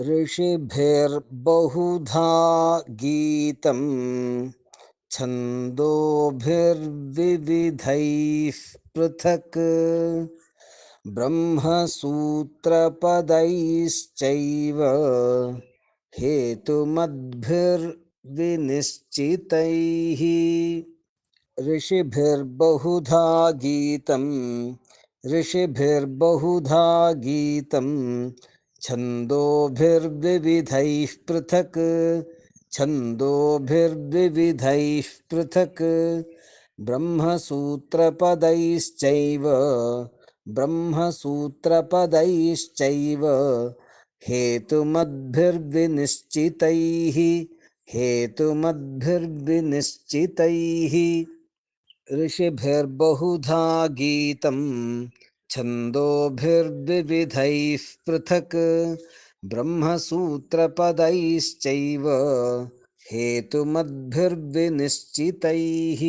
ऋषिभिर्बहुधा गीतम् छन्दोभिर्विविधैः पृथक् ब्रह्मसूत्रपदैश्चैव हेतुमद्भिर्विनिश्चितैः ऋषिभिर्बहुधा गीतम् ऋषिभिर्बहुधा गीतम् छन्दोभिर्विविधैः पृथक्। छन्दोभिर्विविधैः पृथक्। ब्रह्मसूत्रपदैश्चैव। ब्रह्मसूत्रपदैश्चैव। हेतुमद्भिर्विनिश्चितैः। हेतुमद्भिर्विनिश्चितैः। ऋषिभिर्बहुधा गीतम्। छन्दोभिर्विविधैः पृथक् ब्रह्मसूत्रपदैश्चैव हेतुमद्भिर्विनिश्चितैः